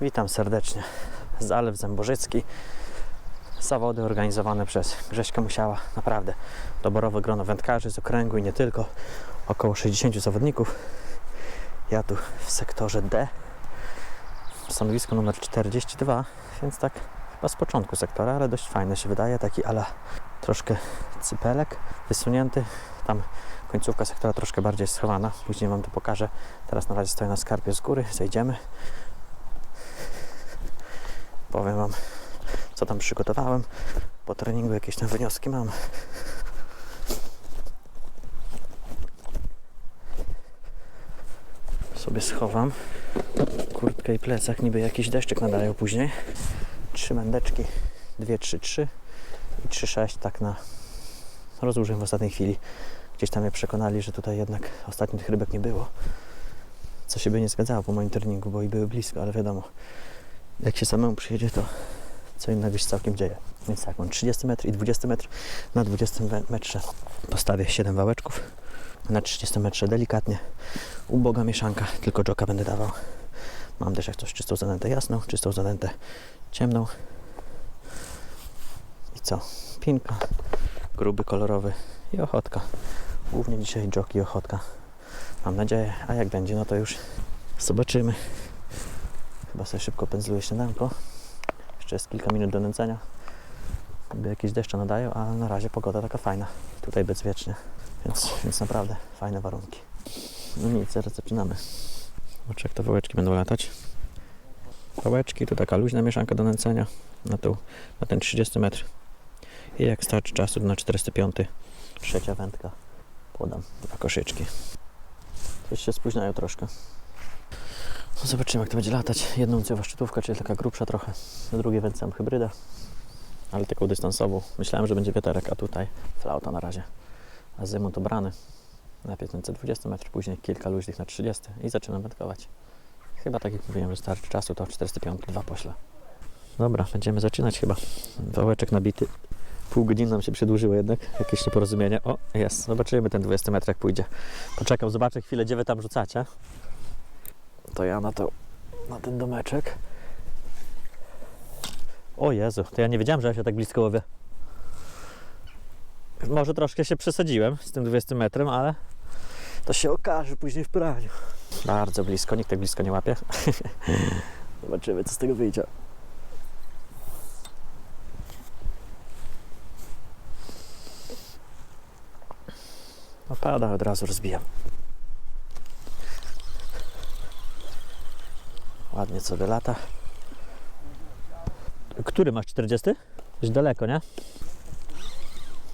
Witam serdecznie. Zalew Zębożycki. Zawody organizowane przez Grześka Musiała. Naprawdę doborowe grono wędkarzy z okręgu i nie tylko. Około 60 zawodników. Ja tu w sektorze D. Stanowisko numer 42, więc tak chyba z początku sektora, ale dość fajne się wydaje. Taki ala troszkę cypelek wysunięty. Tam końcówka sektora troszkę bardziej schowana. Później Wam to pokażę. Teraz na razie stoję na skarpie z góry. Zejdziemy. Powiem Wam, co tam przygotowałem. Po treningu jakieś tam wnioski mam. Sobie schowam kurtkę i plecak, niby jakiś deszczyk nadają później. Trzy mędeczki, dwie, trzy, trzy i trzy, sześć, tak na rozłożyłem w ostatniej chwili. Gdzieś tam mnie przekonali, że tutaj jednak ostatnio tych rybek nie było. Co się by nie zgadzało po moim treningu, bo i były blisko, ale wiadomo, jak się samemu przyjedzie, to co innego się całkiem dzieje. Więc tak, mam 30 metr i 20 metr. Na 20 me- metrze postawię 7 wałeczków. Na 30 metrze delikatnie uboga mieszanka, tylko joka będę dawał. Mam też jak coś czystą zanętę jasną, czystą zanętę ciemną. I co? Pinka, gruby, kolorowy i ochotka. Głównie dzisiaj joki i ochotka. Mam nadzieję, a jak będzie, no to już zobaczymy. Chyba sobie szybko pędzluję śniadanko. Jeszcze jest kilka minut do nęcenia. By jakieś deszcze nadają, ale na razie pogoda taka fajna. Tutaj bezwiecznie, więc, więc naprawdę fajne warunki. No nic, zaraz zaczynamy. Zobaczę jak te wołeczki będą latać. Wołeczki, tu taka luźna mieszanka do nęcenia na, tą, na ten 30 metr. I jak starczy czasu to na 405 trzecia wędka podam dwa koszyczki. Coś się spóźniają troszkę. No zobaczymy jak to będzie latać. Jedną ciowa szczytówka, czyli taka grubsza trochę. Na drugiej wędce mam hybrydę, ale taką dystansową. Myślałem, że będzie wiaterek, a tutaj flauta na razie. Azymut obrany. Najpierw ten 20 metrów, później kilka luźnych na 30 i zaczynam wędkować. Chyba tak jak mówiłem, że starczy czasu, to 45 dwa pośle. Dobra, będziemy zaczynać chyba. Wałeczek nabity. Pół godziny nam się przedłużyło jednak, jakieś nieporozumienie. O, jest, zobaczymy ten 20 metr jak pójdzie. Poczekam, zobaczę chwilę, gdzie wy tam rzucacie. To ja na to, na ten domeczek. O Jezu, to ja nie wiedziałem, że ja się tak blisko łowię. Może troszkę się przesadziłem z tym 20 metrem, ale to się okaże później w praniu. Bardzo blisko, nikt tak blisko nie łapie. Zobaczymy, co z tego wyjdzie. No pada, od razu rozbijam. Ładnie sobie lata. Który masz 40? Już daleko, nie?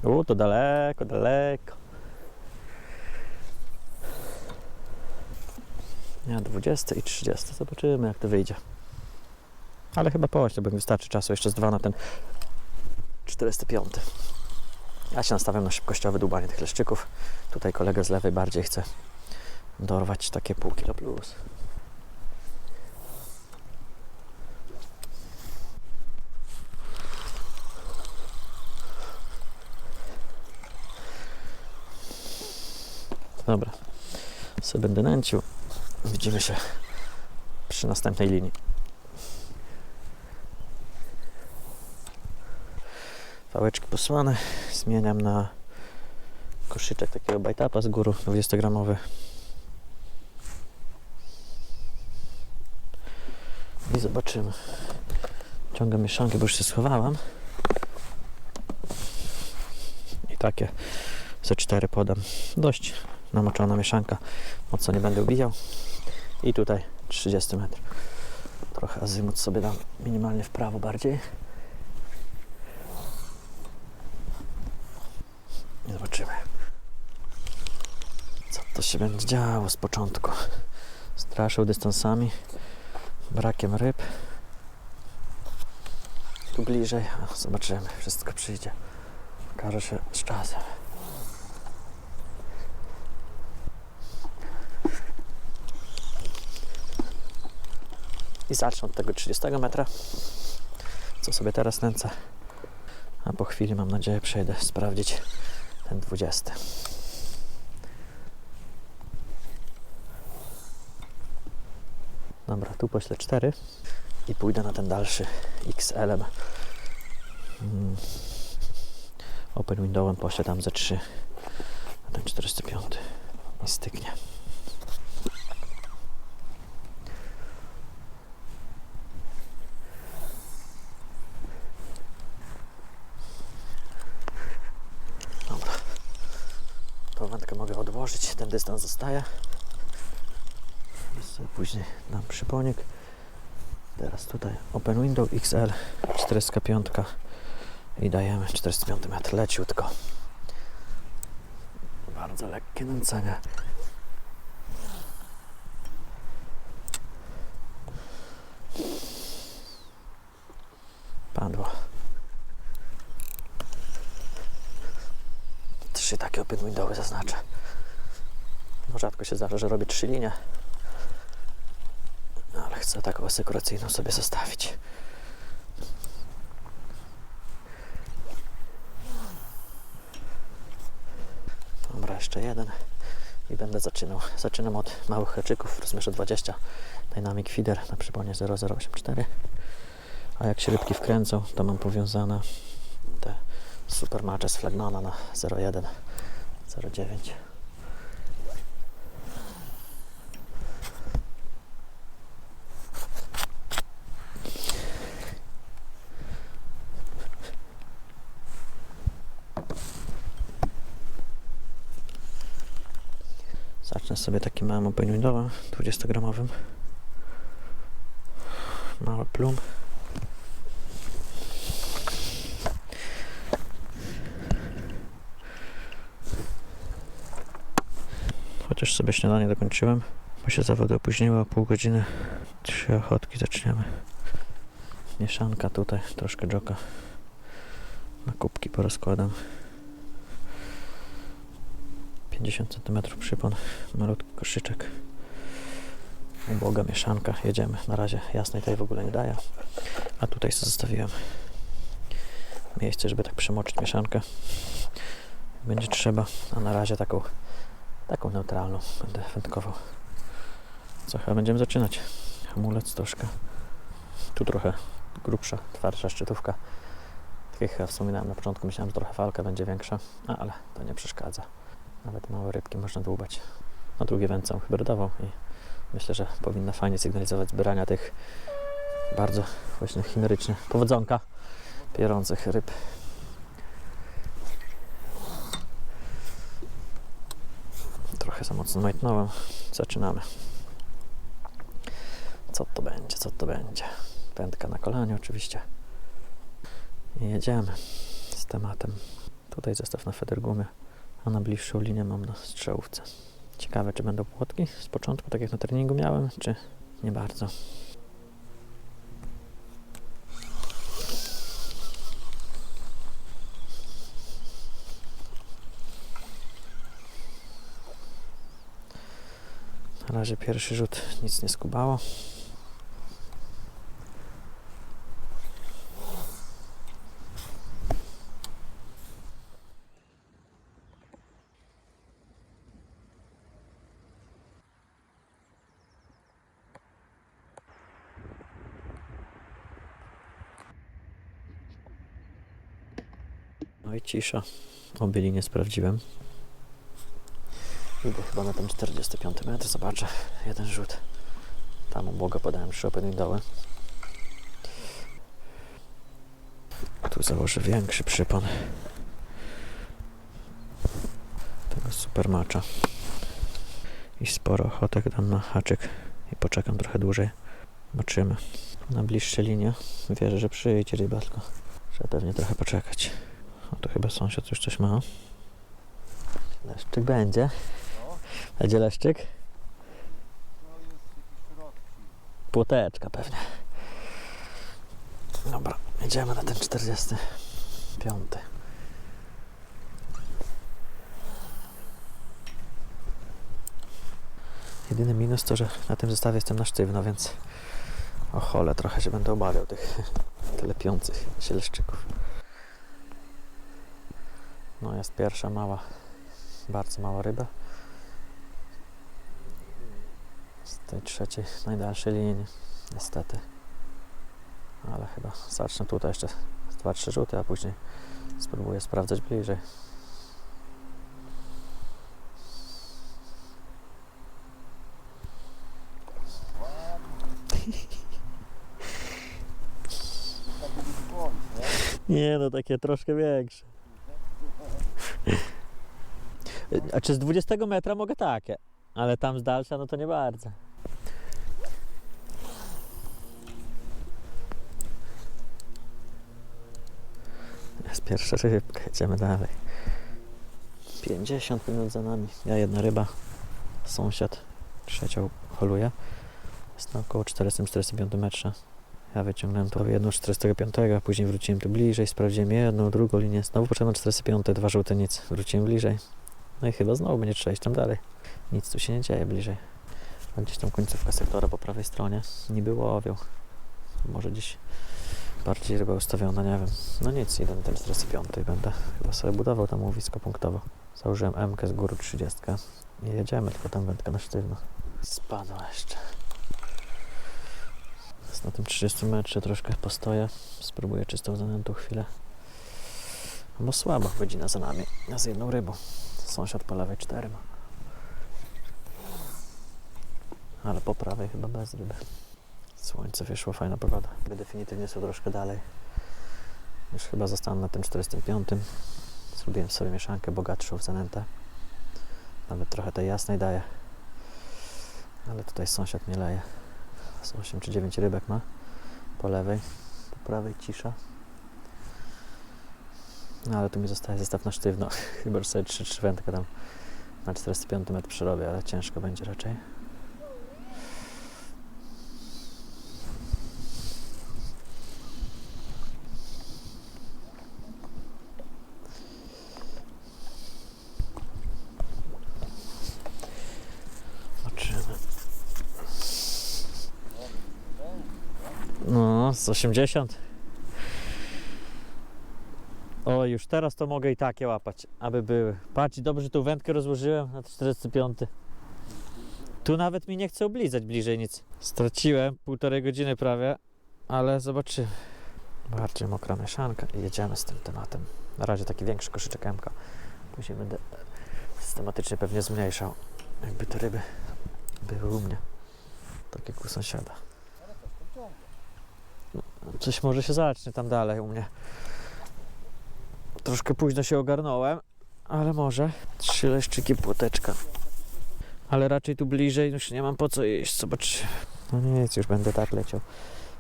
U, to daleko, daleko. Ja 20 i 30. Zobaczymy jak to wyjdzie. Ale chyba połaśnie, bo mi wystarczy czasu. Jeszcze z dwa na ten 45. Ja się nastawiam na szybkościowe dłubanie tych leszczyków. Tutaj kolega z lewej bardziej chce dorwać takie pół kilo plus. Dobra, sobie będę nęcił. Widzimy się przy następnej linii. Pałeczki posłane. Zmieniam na koszyczek takiego bajtapa z góry 20-gramowy. I zobaczymy. Ciągam mieszankę, bo już się schowałam. I takie ze cztery podam. Dość namoczona mieszanka. Mocno nie będę ubijał. I tutaj 30 metr. Trochę azymut sobie dam minimalnie w prawo bardziej. I zobaczymy, co to się będzie działo z początku. Straszył dystansami, brakiem ryb. Tu bliżej, zobaczymy, wszystko przyjdzie. Okaże się z czasem. I zacznę od tego 30 metra, co sobie teraz nęcę. A po chwili, mam nadzieję, przejdę sprawdzić ten 20. Dobra, tu poślę 4. i pójdę na ten dalszy XL-em. Mm. Open windowem poślę tam ze 3 na ten 405 i styknie. Dobra. Tą wędkę mogę odłożyć, ten dystans zostaje. Sobie później dam przyponik. Teraz tutaj Open Window XL 405 i dajemy 405 metr leciutko. Bardzo lekkie nęcenie. Padło. Trzy takie Open Windowy zaznaczę. Rzadko się zdarza, że robię trzy linie. No, ale chcę taką asekuracyjną sobie zostawić. Dobra, jeszcze jeden i będę zaczynał. Zaczynam od małych haczyków, rozmiarze 20 Dynamic Feeder na przyponie 0084. A jak się rybki wkręcą, to mam powiązane te super macze z flagmana na 01 09. Zacznę sobie takim małym open windowem 20-gramowym. Mały plum. Chociaż sobie śniadanie dokończyłem, bo się zawody opóźniły o pół godziny. Trzy ochotki zaczniemy. Mieszanka tutaj, troszkę joka. Na kubki porozkładam. 50 cm przypon, malutki koszyczek. Uboga mieszanka, jedziemy. Na razie jasnej tej w ogóle nie daje. A tutaj sobie zostawiłem miejsce, żeby tak przemoczyć mieszankę. Będzie trzeba, a na razie taką, taką neutralną będę wędkował. Co chyba będziemy zaczynać. Hamulec troszkę. Tu trochę grubsza, twardsza szczytówka. Tak jak chyba wspominałem na początku, myślałem, że trochę falka będzie większa, a, ale to nie przeszkadza. Nawet małe rybki można dłubać. Na drugie wędce hybrydową i myślę, że powinna fajnie sygnalizować zbierania tych bardzo właśnie chimerycznych powodzonka pierących ryb. Trochę za mocno majtnąłem. Zaczynamy. Co to będzie, co to będzie? Wędka na kolanie oczywiście. I jedziemy z tematem. Tutaj zestaw na federgumie a na bliższą linię mam na strzałówce. Ciekawe, czy będą płotki z początku, tak jak na treningu miałem, czy nie bardzo. Na razie pierwszy rzut nic nie skubało. No i cisza. Obie linie sprawdziłem. Idę chyba na ten 45 metr, zobaczę. Jeden rzut. Tam obłogę podałem trzy open windowy. Tu założę większy przypon. Tego super macza. I sporo ochotek dam na haczyk i poczekam trochę dłużej. Zobaczymy. Na bliższe linie wierzę, że przyjdzie ryba, tylko trzeba pewnie trochę poczekać. O, to chyba sąsiad już coś ma. Leszczyk będzie. Będzie leszczyk? Płoteczka pewnie. Dobra, jedziemy na ten 45. Jedyny minus to, że na tym zestawie jestem na sztywno, więc o chole, trochę się będę obawiał tych telepiących się leszczyków. No jest pierwsza mała, bardzo mała ryba. Z tej trzeciej, najdalszej linii, niestety. Ale chyba zacznę tutaj jeszcze z 2-3 rzuty, a później spróbuję sprawdzać bliżej. Nie no, takie troszkę większe. A czy z 20 metra mogę takie? Ale tam z dalsza, no to nie bardzo. Jest pierwsza rybka, jedziemy dalej. 50 minut za nami. Ja jedna ryba, sąsiad trzecią holuje. Jest na około 445 metrze. Ja wyciągnąłem to jedną z 45, a później wróciłem tu bliżej, sprawdziłem jedną, drugą linię. Znowu poszedłem na 45, dwa żółte nic. Wróciłem bliżej. No i chyba znowu będzie trzeba iść tam dalej. Nic tu się nie dzieje bliżej. A gdzieś tam końcówka sektora po prawej stronie. Niby łowią. Może gdzieś bardziej ryba ustawiona, nie wiem. No nic, idę ten 45 i będę chyba sobie budował tam łowisko punktowo. Założyłem M z góry 30 i jedziemy, tylko tam wędka na sztywno. Spadła jeszcze. Na tym 30 metrze troszkę postoję. Spróbuję czystą zanętą chwilę. No Bo słaba godzina za nami. Ja z jedną rybą. Sąsiad po lewej 4 ma. Ale po prawej chyba bez ryby. Słońce wyszło, fajna pogoda. By definitywnie są troszkę dalej. Już chyba zostanę na tym 45. Zrobiłem sobie mieszankę bogatszą w zanętę. Nawet trochę tej jasnej daję. Ale tutaj sąsiad nie leje. Z 8 czy 9 rybek ma. Po lewej, po prawej cisza. No ale tu mi zostaje zestaw na sztywno. Chyba, że sobie 3-3 wędkę tam na 45 metr przerobię, ale ciężko będzie raczej. Zobaczymy. No, z 80. O, już teraz to mogę i takie łapać, aby były. Patrz, dobrze, tą wędkę rozłożyłem na 45. Tu nawet mi nie chce oblizać bliżej nic. Straciłem półtorej godziny prawie, ale zobaczymy. Bardziej mokra mieszanka i jedziemy z tym tematem. Na razie taki większy koszyczek MK. Później będę systematycznie pewnie zmniejszał, jakby te ryby były u mnie. Tak jak u sąsiada. Coś może się zacznie tam dalej u mnie. Troszkę późno się ogarnąłem, ale może. Trzy leszczyki, płoteczka. Ale raczej tu bliżej już nie mam po co jeść. Zobacz. No nic, już będę tak leciał.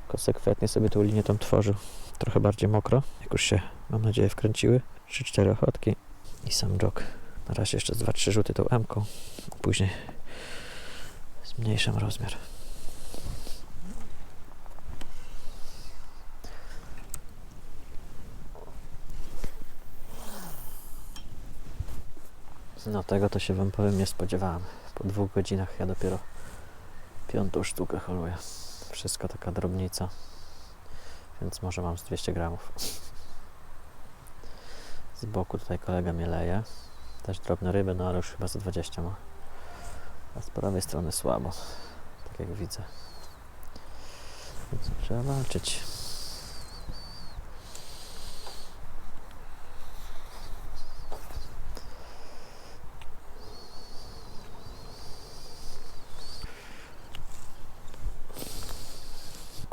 Konsekwentnie sobie tą linię tam tworzył. Trochę bardziej mokro. Jak już się, mam nadzieję, wkręciły. Trzy, cztery ochotki i sam jog. Na razie jeszcze z dwa, trzy rzuty tą M-ką. Później zmniejszam rozmiar. No tego to się wam powiem nie spodziewałem. Po dwóch godzinach ja dopiero piątą sztukę holuję. Wszystko taka drobnica. Więc może mam z 200 gramów. Z boku tutaj kolega mnie leje. Też drobne ryby, no ale już chyba za 20 ma. A z prawej strony słabo. Tak jak widzę. Więc trzeba walczyć.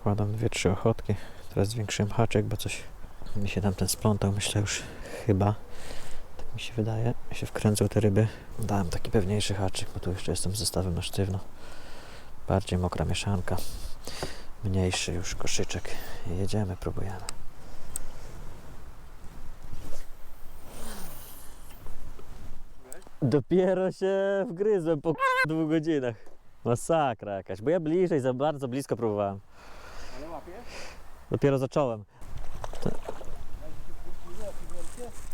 Kładam dwie, trzy ochotki. Teraz zwiększyłem haczyk, bo coś mi się tam ten splątał. Myślę już chyba, tak mi się wydaje, się wkręcą te ryby. Dałem taki pewniejszy haczyk, bo tu jeszcze jestem z zestawem na sztywno. Bardziej mokra mieszanka. Mniejszy już koszyczek. Jedziemy, próbujemy. Dopiero się wgryzłem po dwóch godzinach. Masakra jakaś, bo ja bliżej, za bardzo blisko próbowałem. Ale łapie? Dopiero zacząłem.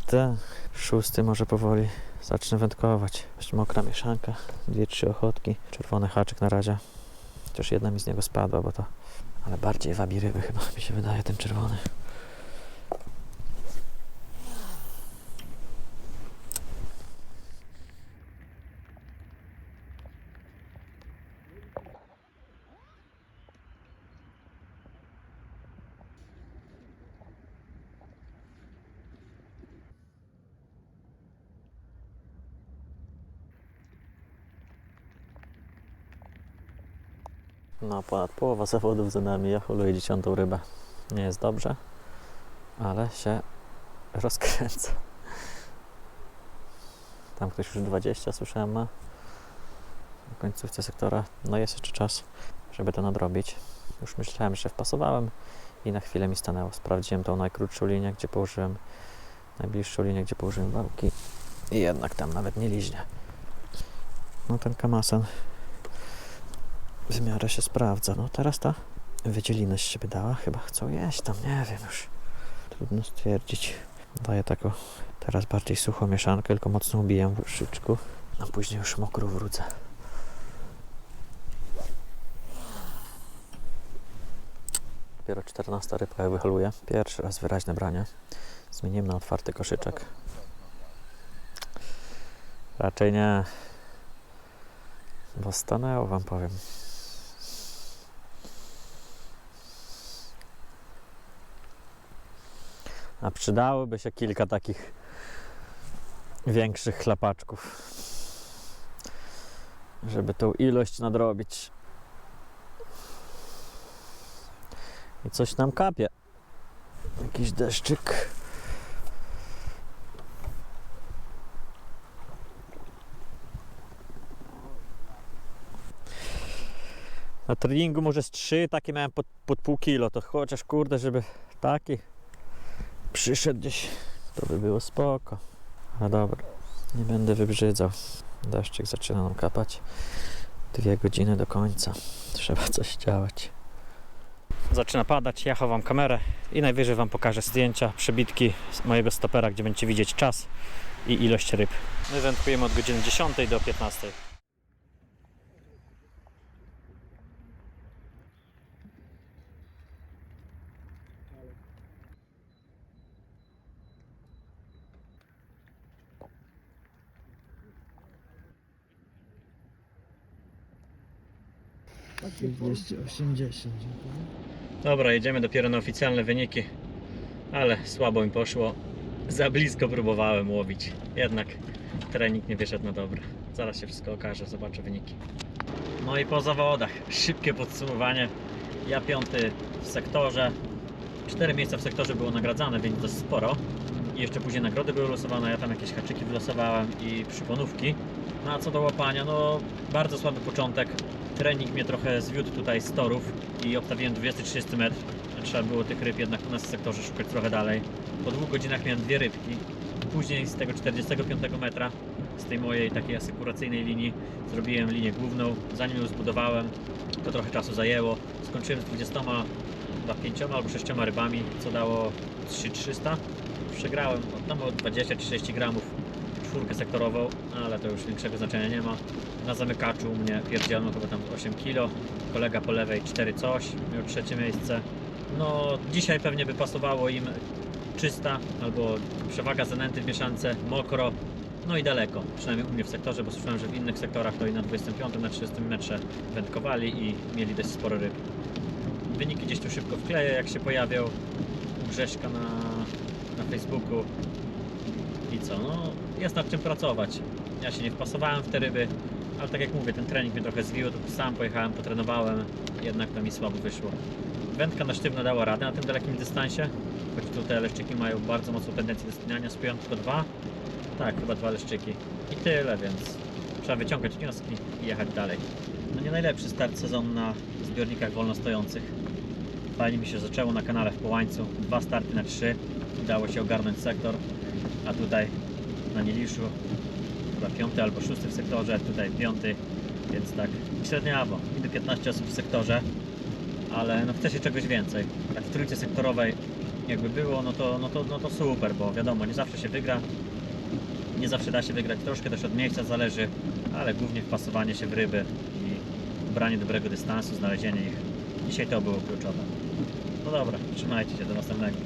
Tak, szósty może powoli zacznę wędkować. Dość mokra mieszanka, dwie, trzy ochotki, czerwony haczyk na razie. Chociaż jedna mi z niego spadła, bo to... Ale bardziej wabi ryby chyba, mi się wydaje, ten czerwony. No, ponad połowa zawodów za nami. Ja holuję dziesiątą rybę. Nie jest dobrze, ale się rozkręca. Tam ktoś już 20 słyszałem ma. Na końcówce sektora. No jest jeszcze czas, żeby to nadrobić. Już myślałem, że wpasowałem i na chwilę mi stanęło. Sprawdziłem tą najkrótszą linię, gdzie położyłem najbliższą linię, gdzie położyłem wałki i jednak tam nawet nie liźnie. No ten kamasan w miarę się sprawdza. No teraz ta wydzielina z siebie dała. Chyba chcą jeść tam, nie wiem już. Trudno stwierdzić. Daję taką teraz bardziej suchą mieszankę, tylko mocno ubijam w szyczku. A później już mokro wrócę. Dopiero 14 rybka jak wyhaluję. Pierwszy raz wyraźne branie. Zmieniłem na otwarty koszyczek. Raczej nie. Bo stanęło wam powiem. A przydałoby się kilka takich większych chlapaczków, żeby tą ilość nadrobić. I coś nam kapie. Jakiś deszczyk. Na treningu może z trzy takie miałem pod, pod pół kilo, to chociaż kurde, żeby taki przyszedł gdzieś, to by było spoko. No dobra, nie będę wybrzydzał. Deszczyk zaczyna nam kapać. Dwie godziny do końca. Trzeba coś działać. Zaczyna padać, ja chowam kamerę i najwyżej Wam pokażę zdjęcia, przebitki z mojego stopera, gdzie będziecie widzieć czas i ilość ryb. My wędkujemy od godziny 10 do 15. 280. Dobra, jedziemy dopiero na oficjalne wyniki, ale słabo mi poszło. Za blisko próbowałem łowić, jednak trening nie wyszedł na dobre. Zaraz się wszystko okaże, zobaczę wyniki. No i po zawodach, szybkie podsumowanie. Ja piąty w sektorze. Cztery miejsca w sektorze było nagradzane, więc dość sporo. I jeszcze później nagrody były losowane, ja tam jakieś haczyki wylosowałem i przyponówki. No a co do łapania, no bardzo słaby początek. Trening mnie trochę zwiódł tutaj z torów i obstawiłem 230 metr. Trzeba było tych ryb jednak u nas w sektorze szukać trochę dalej. Po dwóch godzinach miałem dwie rybki. Później z tego 45 metra, z tej mojej takiej asekuracyjnej linii, zrobiłem linię główną. Zanim ją zbudowałem, to trochę czasu zajęło. Skończyłem z 20 chyba 5 albo 6 rybami, co dało 3300. Przegrałem tam o 20-30 gramów czwórkę sektorową, ale to już większego znaczenia nie ma. Na zamykaczu u mnie pierdzielono chyba tam 8 kg, kolega po lewej 4 coś, miał trzecie miejsce. No dzisiaj pewnie by pasowało im czysta albo przewaga zanęty w mieszance, mokro, no i daleko, przynajmniej u mnie w sektorze, bo słyszałem, że w innych sektorach to i na 25, na 30 metrze wędkowali i mieli dość sporo ryb. Wyniki gdzieś tu szybko wkleję, jak się pojawią u Grześka na, na Facebooku. Co, no jest nad czym pracować. Ja się nie wpasowałem w te ryby, ale tak jak mówię, ten trening mnie trochę zwiódł. Sam pojechałem, potrenowałem, jednak to mi słabo wyszło. Wędka na sztywno dała radę na tym dalekim dystansie, choć tu te leszczyki mają bardzo mocną tendencję do spinania. Spiąłem tylko dwa, tak, chyba dwa leszczyki. I tyle, więc trzeba wyciągać wnioski i jechać dalej. No nie najlepszy start sezonu na zbiornikach wolno stojących. Fajnie mi się zaczęło na kanale w Połańcu. Dwa starty na trzy. Udało się ogarnąć sektor. A tutaj na Nieliszu chyba piąty albo szósty w sektorze, tutaj piąty, więc tak średniawo. Niby 15 osób w sektorze, ale no chce się czegoś więcej. Tak w trójce sektorowej jakby było, no to, no, to, no to super, bo wiadomo, nie zawsze się wygra, nie zawsze da się wygrać, troszkę też od miejsca zależy, ale głównie wpasowanie się w ryby i branie dobrego dystansu, znalezienie ich. Dzisiaj to było kluczowe. No dobra, trzymajcie się, do następnego.